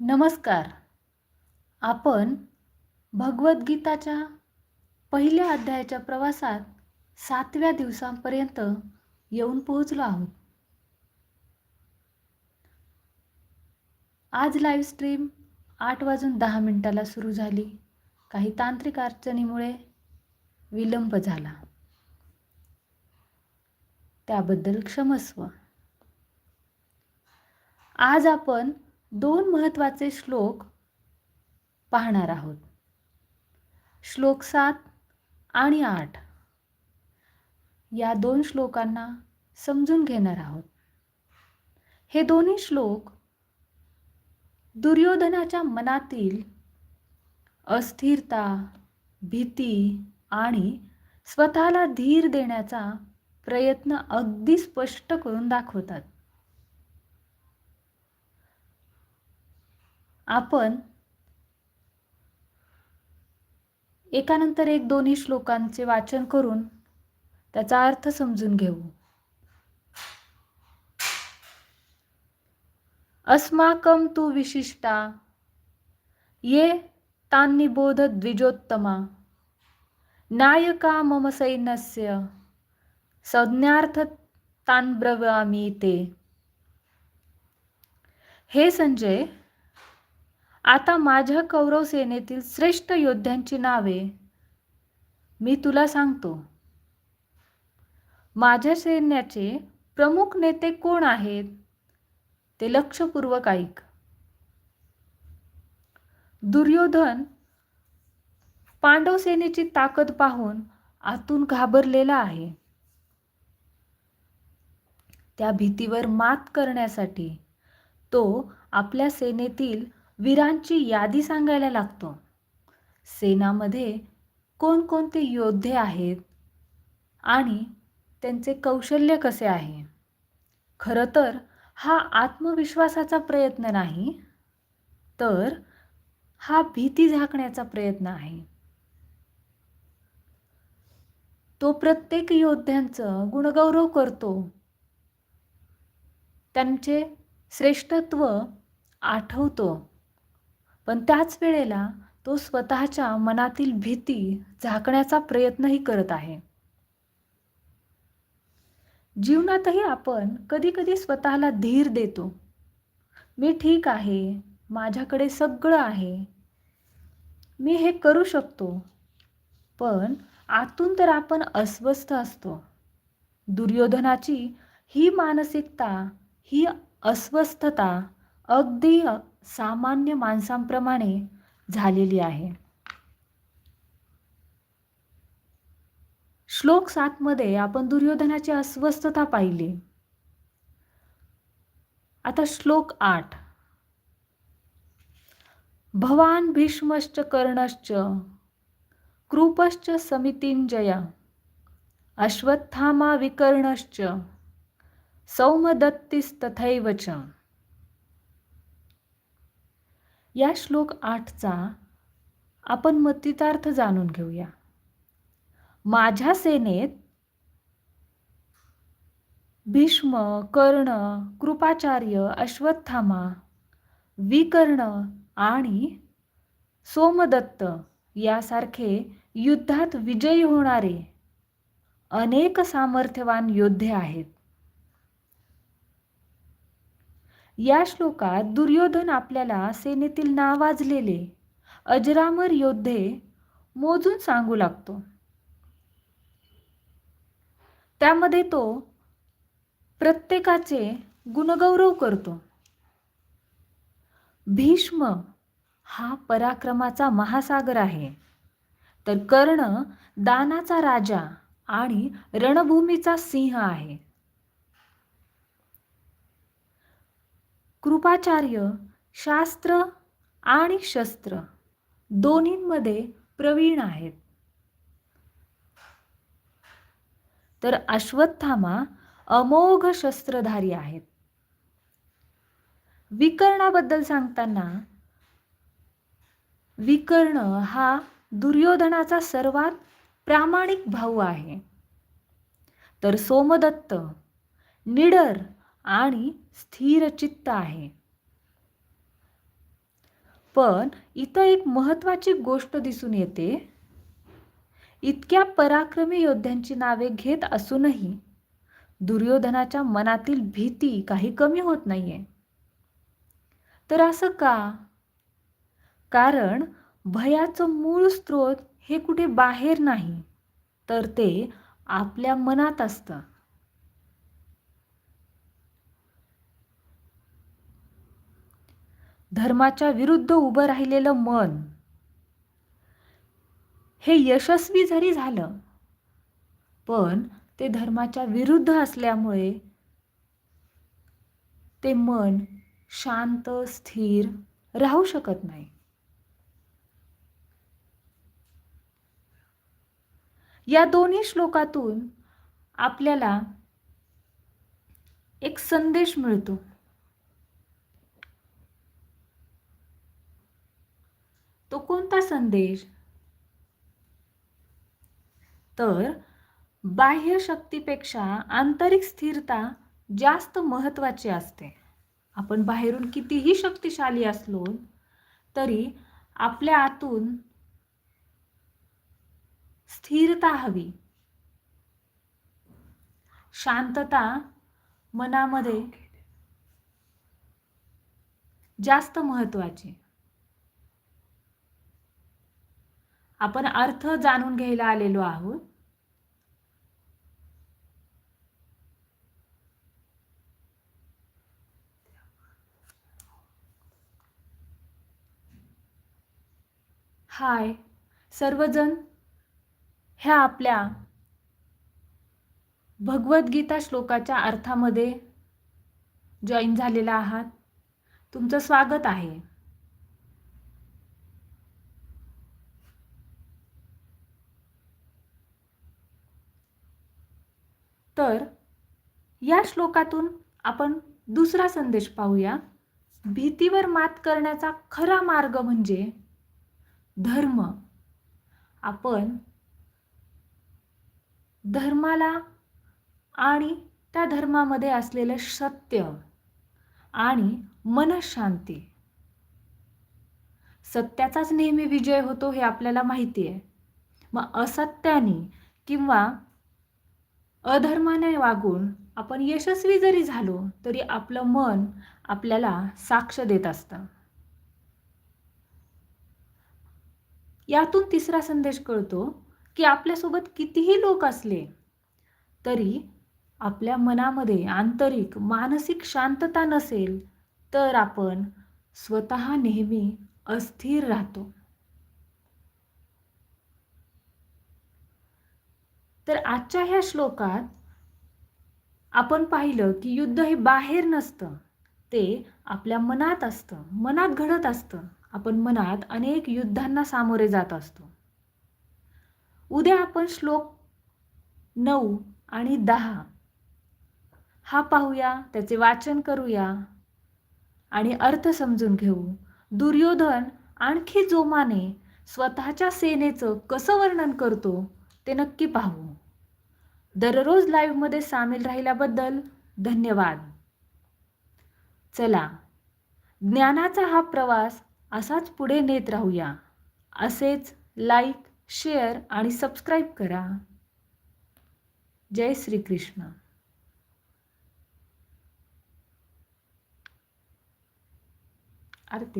नमस्कार. आपण भगवद्गीताच्या पहिल्या अध्यायाच्या प्रवासात सातव्या दिवसांपर्यंत येऊन पोहोचलो आहोत. आज लाईव्ह स्ट्रीम आठ वाजून दहा मिनिटाला सुरू झाली. काही तांत्रिक अडचणीमुळे विलंब झाला. त्याबद्दल क्षमस्व. आज आपण दोन महत्त्वाचे श्लोक पाहणार आहोत. श्लोक सात आणि आठ. या दोन श्लोकांना समजून घेणार आहोत. हे दोन्ही श्लोक दुर्योधनाच्या मनातील अस्थिरता भीती आणि स्वतःला धीर देण्याचा प्रयत्न अगदी स्पष्ट करून दाखवतात. आपण एकानंतर एक दोन्ही श्लोकांचे वाचन करून त्याचा अर्थ समजून घेऊ. अस्माकं तु विशिष्टा ये तान्निबोध द्विजोत्तमा नायका मम सैन्यस्य संज्ञार्थ तान ब्रवामी ते हे संजय आता माझ्या कौरव सेनेतील श्रेष्ठ योद्ध्यांची नावे मी तुला सांगतो. माझ्या सैन्याचे प्रमुख नेते कोण आहेत ते लक्षपूर्वक ऐक. दुर्योधन पांडव सेनेची ताकद पाहून आतून घाबरलेला आहे. त्या भीतीवर मात करण्यासाठी तो आपल्या सेनेतील वीरांची यादी सांगायला लागतो. सेनामध्ये कोणकोणते योद्धे आहेत आणि त्यांचे कौशल्य कसे आहे? खरं तर हा आत्मविश्वासाचा प्रयत्न नाही तर हा भीती झाकण्याचा प्रयत्न आहे. तो प्रत्येक योद्ध्यांचं गुणगौरव करतो. त्यांचे श्रेष्ठत्व आठवतो. पण त्याच वेळेला तो स्वतःच्या मनातील भीती झाकण्याचा प्रयत्नही करत आहे. जीवनातही आपण कधी कधी स्वतःला धीर देतो. मी ठीक आहे माझ्याकडे सगळं आहे मी हे करू शकतो पण आतून तर आपण अस्वस्थ असतो. दुर्योधनाची ही मानसिकता ही अस्वस्थता अगदी सामान्य माणसांप्रमाणे झालेली आहे. श्लोक सातमध्ये आपण दुर्योधनाची अस्वस्थता पाहिली. आता श्लोक आठ. भवान भीष्मश्च कर्णश्च कृपश्च समितींजय अश्वत्थामा विकर्णश्च सौमदत्तीस्तथैव च। या श्लोक आठचा आपण मतितार्थ जाणून घेऊया. माझ्या सेनेत भीष्म कर्ण कृपाचार्य अश्वत्थामा विकर्ण आणि सोमदत्त यासारखे युद्धात विजयी होणारे अनेक सामर्थ्यवान योद्धे आहेत. या श्लोकात दुर्योधन आपल्याला सेनेतील नावाजलेले अजरामर योद्धे मोजून सांगू लागतो. त्यामध्ये तो प्रत्येकाचे गुणगौरव करतो. भीष्म हा पराक्रमाचा महासागर आहे. तर कर्ण दानाचा राजा आणि रणभूमीचा सिंह आहे. कृपाचार्य शास्त्र आणि शस्त्र दोन्हींमध्ये प्रवीण आहेत. तर अश्वत्थामा अमोघ शस्त्रधारी आहेत. विकर्णाबद्दल सांगताना विकर्ण हा दुर्योधनाचा सर्वात प्रामाणिक भाऊ आहे. तर सोमदत्त निडर आणि स्थिरचित्त आहे. पण इथं एक महत्त्वाची गोष्ट दिसून येते. इतक्या पराक्रमी योद्ध्यांची नावे घेत असूनही दुर्योधनाच्या मनातील भीती काही कमी होत नाहीये. तर असं का? कारण भयाचं मूळ स्रोत हे कुठे बाहेर नाही तर ते आपल्या मनात असतं. धर्माच्या विरुद्ध उभं राहिलेलं मन. हे यशस्वी जरी झालं पण ते धर्माच्या विरुद्ध असल्यामुळे ते मन शांत स्थिर राहू शकत नाही. या दोन्ही श्लोकातून आपल्याला एक संदेश मिळतो. तो कोणता संदेश? तर बाह्य शक्तीपेक्षा आंतरिक स्थिरता जास्त महत्त्वाची असते. आपण बाहेरून कितीही शक्तिशाली असलो तरी आपल्या आतून स्थिरता हवी. शांतता मनामध्ये जास्त महत्वाची आपण अर्थ जाणून घ्यायला आलेलो आहोत. हाय सर्वजण ह्या आपल्या भगवद्गीता श्लोकाच्या अर्थामध्ये जॉईन झालेला आहात. तुमचं स्वागत आहे. तर या श्लोकातून आपण दुसरा संदेश पाहूया. भीतीवर मात करण्याचा खरा मार्ग म्हणजे धर्म. आपण धर्माला आणि त्या धर्मामध्ये असलेलं सत्य आणि मनशांती. सत्याचाच नेहमी विजय होतो हे आपल्याला माहिती आहे मग असत्याने किंवा अधर्माने वागून आपण यशस्वी जरी झालो तरी आपलं मन आपल्याला साक्ष देत असतं. यातून तिसरा संदेश कळतो की आपल्यासोबत कितीही लोक असले तरी आपल्या मनामध्ये आंतरिक मानसिक शांतता नसेल तर आपण स्वतः नेहमी अस्थिर राहतो. तर आजच्या ह्या श्लोकात आपण पाहिलं की युद्ध हे बाहेर नसतं. ते आपल्या मनात असतं. मनात घडत असतं. आपण मनात अनेक युद्धांना सामोरे जात असतो. उद्या आपण श्लोक नऊ आणि दहा हा पाहूया त्याचे वाचन करूया आणि अर्थ समजून घेऊ. दुर्योधन आणखी जोमाने स्वतःच्या सेनेचं कसं वर्णन करतो ते नक्की पाहू. दररोज लाईव्हमध्ये सामील राहिल्याबद्दल धन्यवाद. चला ज्ञानाचा हा प्रवास असाच पुढे नेत राहूया. असेच लाईक शेअर आणि सबस्क्राईब करा. जय श्रीकृष्ण. आरती.